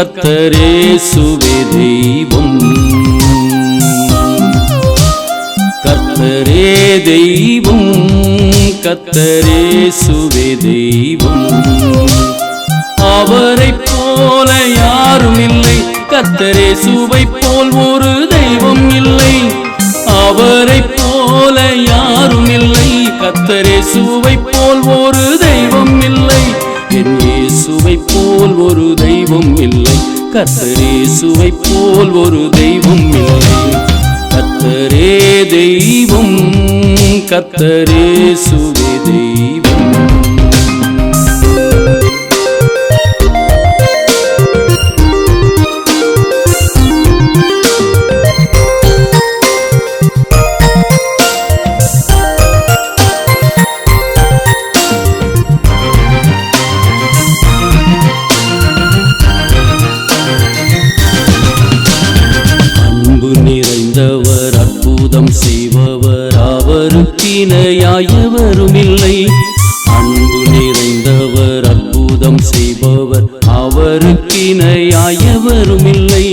கத்தரே சுவே தெய்வம். கத்தரே தெய்வம். கத்தரே சுவே தெய்வம். அவரை போல யாரும் இல்லை கத்தரே சுவை போல் ஒரு தெய்வம் இல்லை. அவரை போல யாரும் இல்லை கத்தரே சுவை போல் ஒரு தெய்வம் இல்லை. கத்தரேசுவை போல் ஒரு தெய்வம் இல்லை. கத்தரே தெய்வம். கத்தரேசுவை தெய்வம். அற்புதம் செய்பவர் அவருக்கிணையாயவரும் இல்லை அன்பு நிறைந்தவர் அற்புதம் செய்பவர் அவருக்கிணையாயவரும் இல்லை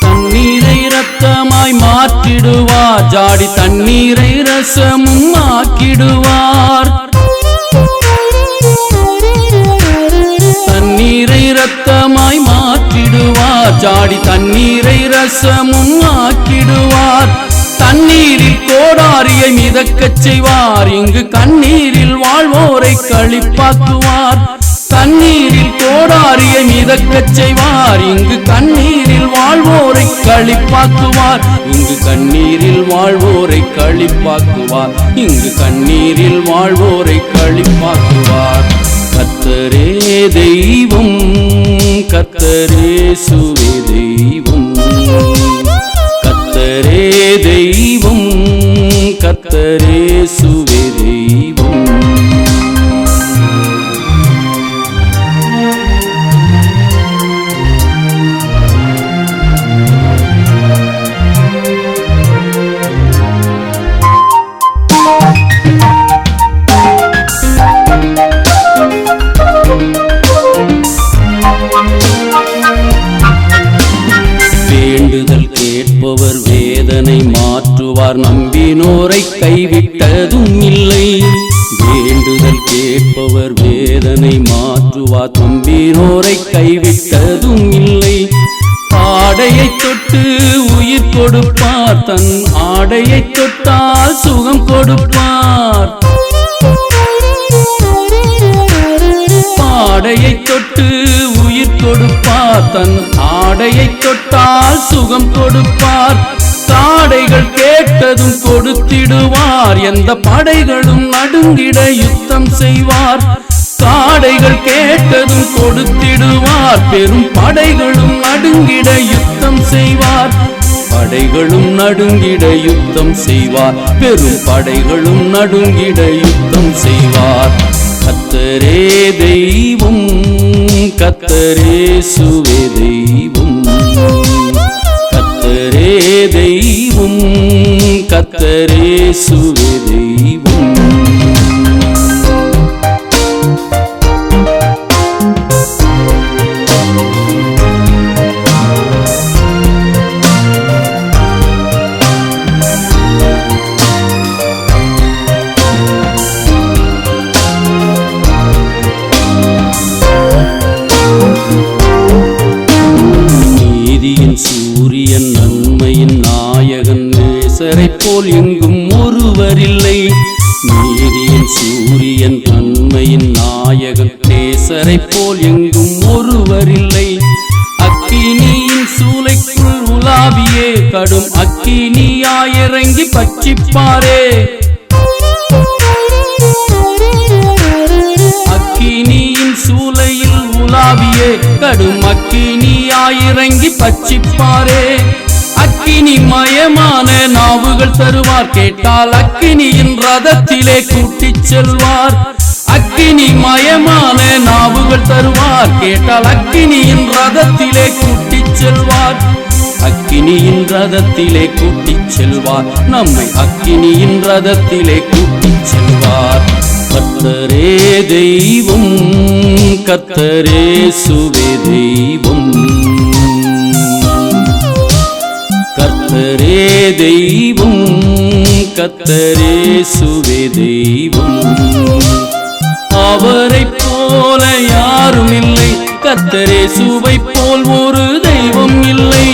தண்ணீரை ரத்தமாய் மாற்றிடுவார். ஜாடி தண்ணீரை ரசமும் ஆக்கிடுவார். தண்ணீரை ரத்தமாய் மாற்றிடுவார். ஜாடி தண்ணீரை ரசம் கோடாரியை மிதக்கச் செய்வார். இங்கு கண்ணீரில் வாழ்வோரை கழிப்பாக்குவார் தண்ணீரில் கோடாரியை மிதக்கச் செய்வார். இங்கு கண்ணீரில் வாழ்வோரை கழிப்பாக்குவார் இங்கு கண்ணீரில் வாழ்வோரை கழிப்பாக்குவார் இங்கு கண்ணீரில் வாழ்வோரை கழிப்பாக்குவார் கத்தரே தெய்வம் கத்தரே சுவே தெய்வம். நம்பினோரை கைவிட்டதும் இல்லை. வேண்டுதல் கேட்பவர் வேதனை மாற்றுவா நம்பினோரை கைவிட்டதும் இல்லை. ஆடையை தொட்டு உயிர் கொடுப்பார். தன் ஆடையை தொட்டால் சுகம் கொடுப்பார். ஆடையை தொட்டு உயிர் கொடுப்பார். தன் ஆடையை தொட்டால் சுகம் கொடுப்பார். சாடைகள் கேட்டதும் கொடுத்திடுவார். எந்த படைகளும் நடுங்கிட யுத்தம் செய்வார். சாடைகள் கேட்டதும் கொடுத்திடுவார். பெரும் படைகளும் நடுங்கிட யுத்தம் செய்வார். படைகளும் நடுங்கிட யுத்தம் செய்வார். பெரும் படைகளும் நடுங்கிட யுத்தம் செய்வார். கத்தரே தெய்வம் கத்தரே சுவே தெய்வம். கத்தரே தெய்வம் கத்தரே சுவே போல் எங்கும் ஒருவரில்லை. நீதியின் சூரியன் தன்மையின் நாயகன் நேசரைப் போல் எங்கும் ஒருவரில்லை. அக்கினியின் சூளைக்குள் உலாவியே கடும் அக்கினியாயிறங்கி பச்சிப்பாரே அக்கினியின் சூளையில் உலாவியே கடும் அக்கினியாயிறங்கி பச்சிப்பாரே அக்கினி மயமான நாவுகள் தருவார். கேட்டால் அக்கினியின் ரதத்திலே கூட்டிச் செல்வார். அக்கினி மயமான நாவுகள் தருவார். கேட்டால் அக்கினியின் ரதத்திலே கூட்டிச் செல்வார். அக்கினியின் ரதத்திலே கூட்டிச் செல்வார். நம்மை அக்கினியின் ரதத்திலே கூட்டிச் செல்வார். கத்தரே தெய்வம் கத்தரே சுவே தெய்வம். தெய்வம் கத்தரே சுவே தெய்வம். அவரைப் போல யாரும் இல்லை கத்தரே சுவை போல் ஒரு தெய்வம் இல்லை.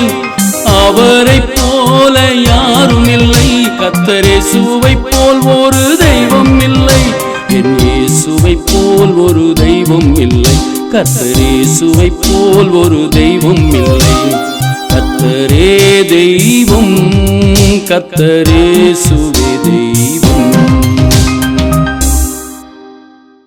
அவரைப் போல யாரும் இல்லை கத்தரே சுவை போல் ஒரு தெய்வம் இல்லை. என் இயேசுவை போல் ஒரு தெய்வம் இல்லை கத்தரே சுவை போல் ஒரு தெய்வம் இல்லை. கத்தரே தெய்வம் கத்தரே சுவே